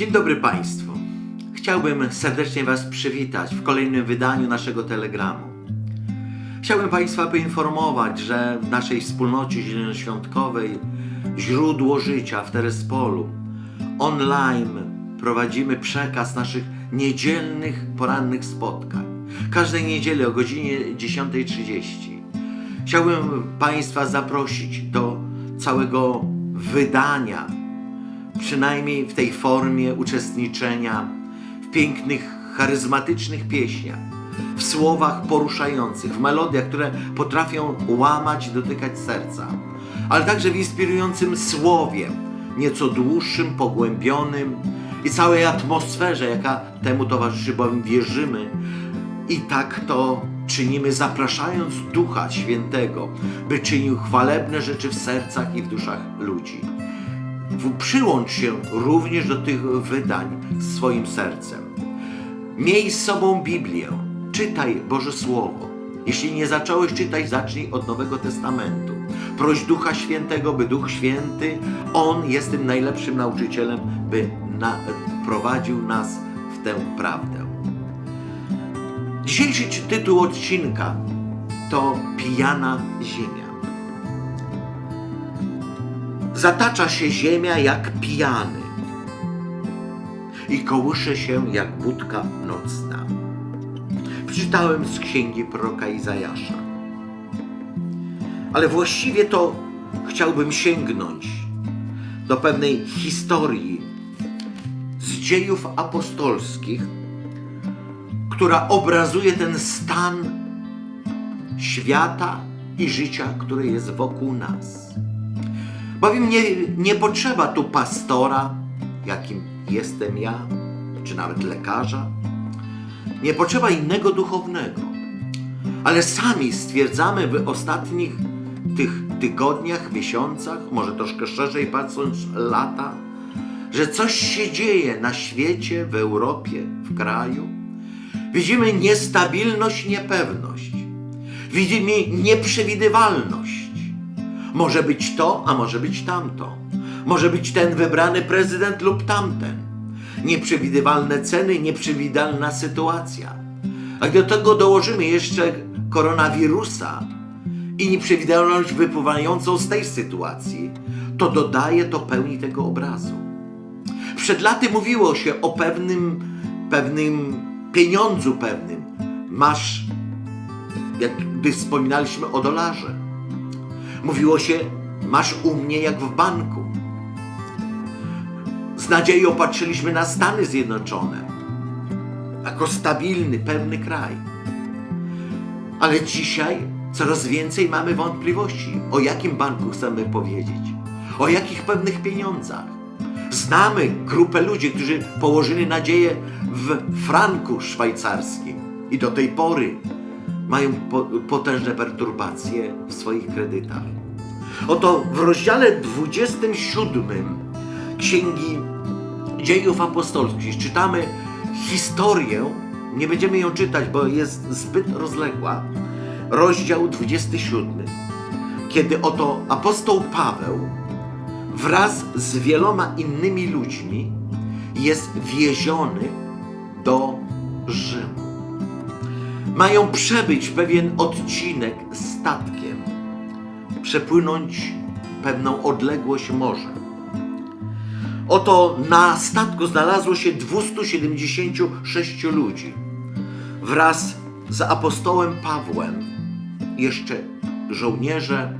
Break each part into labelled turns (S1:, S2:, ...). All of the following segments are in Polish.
S1: Dzień dobry Państwu. Chciałbym serdecznie Was przywitać w kolejnym wydaniu naszego telegramu. Chciałbym Państwa poinformować, że w naszej wspólnocie zielonoświątkowej Źródło Życia w Terespolu online prowadzimy przekaz naszych niedzielnych porannych spotkań. Każdej niedzieli o godzinie 10.30. Chciałbym Państwa zaprosić do całego wydania przynajmniej w tej formie uczestniczenia w pięknych, charyzmatycznych pieśniach, w słowach poruszających, w melodiach, które potrafią łamać i dotykać serca, ale także w inspirującym słowie, nieco dłuższym, pogłębionym i całej atmosferze, jaka temu towarzyszy, bowiem wierzymy i tak to czynimy, zapraszając Ducha Świętego, by czynił chwalebne rzeczy w sercach i w duszach ludzi przyłącz się również do tych wydań swoim sercem. Miej z sobą Biblię, czytaj Boże Słowo. Jeśli nie zacząłeś czytać, zacznij od Nowego Testamentu. Proś Ducha Świętego, by Duch Święty, On jest tym najlepszym nauczycielem, by na, prowadził nas w tę prawdę. Dzisiejszy tytuł odcinka to Pijana Ziemia. Zatacza się ziemia jak pijany i kołysze się jak budka nocna. Przeczytałem z księgi proroka Izajasza. Ale właściwie to chciałbym sięgnąć do pewnej historii z dziejów apostolskich, która obrazuje ten stan świata i życia, które jest wokół nas. Bowiem nie, nie potrzeba tu pastora, jakim jestem ja, czy nawet lekarza. Nie potrzeba innego duchownego. Ale sami stwierdzamy w ostatnich tych tygodniach, miesiącach, może troszkę szerzej patrząc lata, że coś się dzieje na świecie, w Europie, w kraju. Widzimy niestabilność, niepewność. Widzimy nieprzewidywalność. Może być to, a może być tamto. Może być ten wybrany prezydent lub tamten. Nieprzewidywalne ceny, nieprzewidywalna sytuacja. A do tego dołożymy jeszcze koronawirusa i nieprzewidywalność wypływającą z tej sytuacji, to dodaje to pełni tego obrazu. Przed laty mówiło się o pewnym, pewnym pieniądzu pewnym. Masz, jak gdy wspominaliśmy o dolarze. Mówiło się, masz u mnie jak w banku. Z nadzieją patrzyliśmy na Stany Zjednoczone jako stabilny, pewny kraj. Ale dzisiaj coraz więcej mamy wątpliwości, o jakim banku chcemy powiedzieć, o jakich pewnych pieniądzach. Znamy grupę ludzi, którzy położyli nadzieję w franku szwajcarskim i do tej pory mają po, potężne perturbacje w swoich kredytach. Oto w rozdziale 27 Księgi Dziejów Apostolskich czytamy historię, nie będziemy ją czytać, bo jest zbyt rozległa, rozdział 27, kiedy oto apostoł Paweł wraz z wieloma innymi ludźmi jest wieziony do Rzymu mają przebyć pewien odcinek statkiem, przepłynąć pewną odległość morzem. Oto na statku znalazło się 276 ludzi wraz z apostołem Pawłem, jeszcze żołnierze,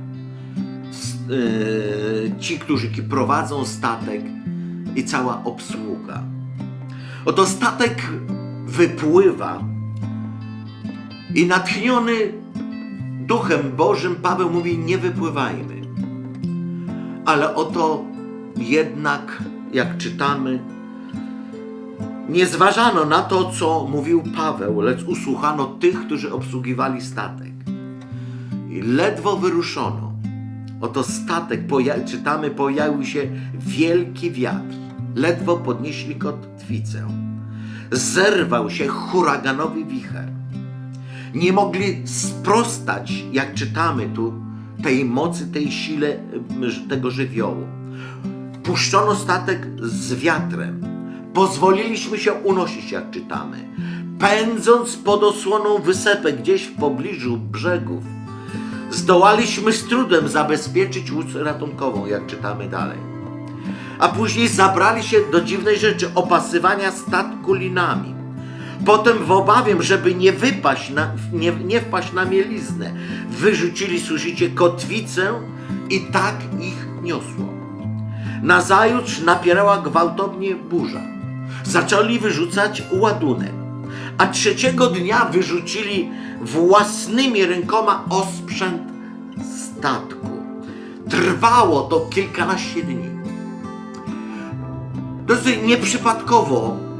S1: yy, ci, którzy prowadzą statek i cała obsługa. Oto statek wypływa i natchniony Duchem Bożym Paweł mówi: Nie wypływajmy. Ale oto jednak, jak czytamy, nie zważano na to, co mówił Paweł, lecz usłuchano tych, którzy obsługiwali statek. I ledwo wyruszono. Oto statek, poja- czytamy, pojawił się wielki wiatr. Ledwo podnieśli kotwicę. Zerwał się huraganowy wicher nie mogli sprostać, jak czytamy tu, tej mocy, tej sile tego żywiołu. Puszczono statek z wiatrem. pozwoliliśmy się unosić, jak czytamy, pędząc pod osłoną wysepek gdzieś w pobliżu brzegów. Zdołaliśmy z trudem zabezpieczyć łódź ratunkową, jak czytamy dalej. A później zabrali się do dziwnej rzeczy opasywania statku linami. Potem w obawie, żeby nie wypaść, na, nie, nie wpaść na mieliznę, wyrzucili, słyszycie, kotwicę i tak ich niosło. Nazajutrz napierała gwałtownie burza. Zaczęli wyrzucać ładunek, a trzeciego dnia wyrzucili własnymi rękoma osprzęt statku. Trwało to kilkanaście dni. Dosyć nieprzypadkowo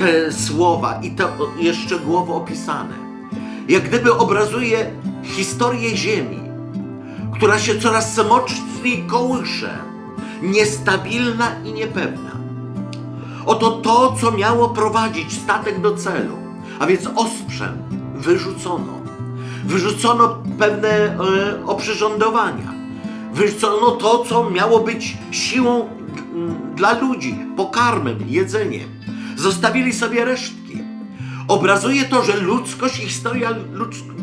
S1: te słowa i to jest szczegółowo opisane. Jak gdyby obrazuje historię Ziemi, która się coraz mocniej kołysze, niestabilna i niepewna. Oto to, co miało prowadzić statek do celu, a więc osprzęt, wyrzucono. Wyrzucono pewne e, oprzyrządowania. Wyrzucono to, co miało być siłą dla ludzi, pokarmem, jedzeniem. Zostawili sobie resztki. Obrazuje to, że ludzkość i historia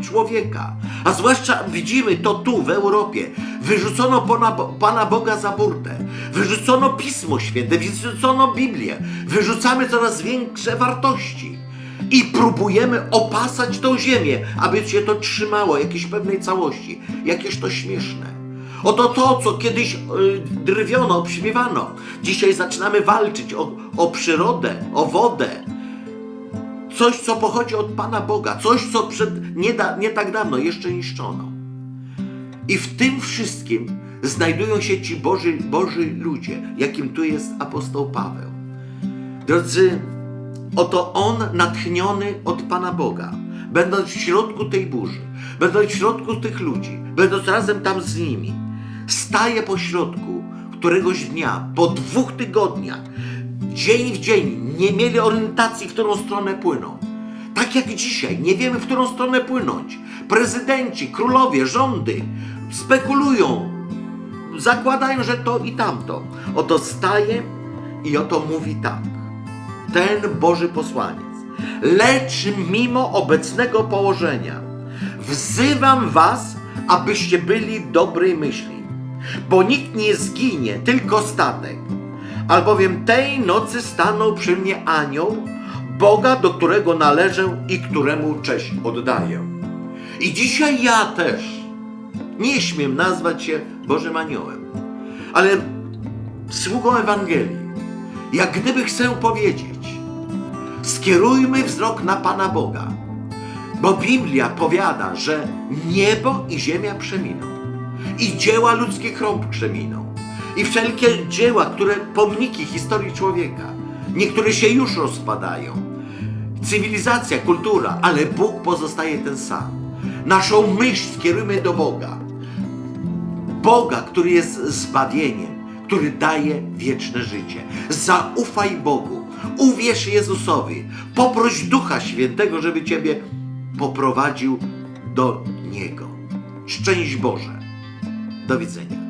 S1: człowieka, a zwłaszcza widzimy to tu w Europie, wyrzucono Pana, Pana Boga za burtę, wyrzucono Pismo Święte, wyrzucono Biblię, wyrzucamy coraz większe wartości i próbujemy opasać tą ziemię, aby się to trzymało jakiejś pewnej całości. Jakież to śmieszne. Oto to, co kiedyś y, drwiono, obśmiewano. Dzisiaj zaczynamy walczyć o, o przyrodę, o wodę, coś, co pochodzi od Pana Boga, coś, co przed nie, da, nie tak dawno jeszcze niszczono. I w tym wszystkim znajdują się ci Boży, Boży ludzie, jakim tu jest apostoł Paweł. Drodzy, oto on natchniony od Pana Boga, będąc w środku tej burzy, będąc w środku tych ludzi, będąc razem tam z nimi, staje po środku któregoś dnia, po dwóch tygodniach, dzień w dzień, nie mieli orientacji, w którą stronę płyną. Tak jak dzisiaj, nie wiemy, w którą stronę płynąć. Prezydenci, królowie, rządy spekulują, zakładają, że to i tamto. Oto staje i oto mówi tak. Ten Boży posłaniec. Lecz mimo obecnego położenia wzywam was, abyście byli dobrej myśli, bo nikt nie zginie, tylko statek. Albowiem tej nocy stanął przy mnie anioł, Boga, do którego należę i któremu cześć oddaję. I dzisiaj ja też nie śmiem nazwać się Bożym Aniołem, ale sługą Ewangelii. Jak gdyby chcę powiedzieć, skierujmy wzrok na Pana Boga, bo Biblia powiada, że niebo i ziemia przeminą i dzieła ludzkich rąk przeminą i wszelkie dzieła, które pomniki historii człowieka, niektóre się już rozpadają. Cywilizacja, kultura, ale Bóg pozostaje ten sam. Naszą myśl skierujmy do Boga. Boga, który jest zbawieniem, który daje wieczne życie. Zaufaj Bogu, uwierz Jezusowi, poproś Ducha Świętego, żeby Ciebie poprowadził do Niego. Szczęść Boże. Do widzenia.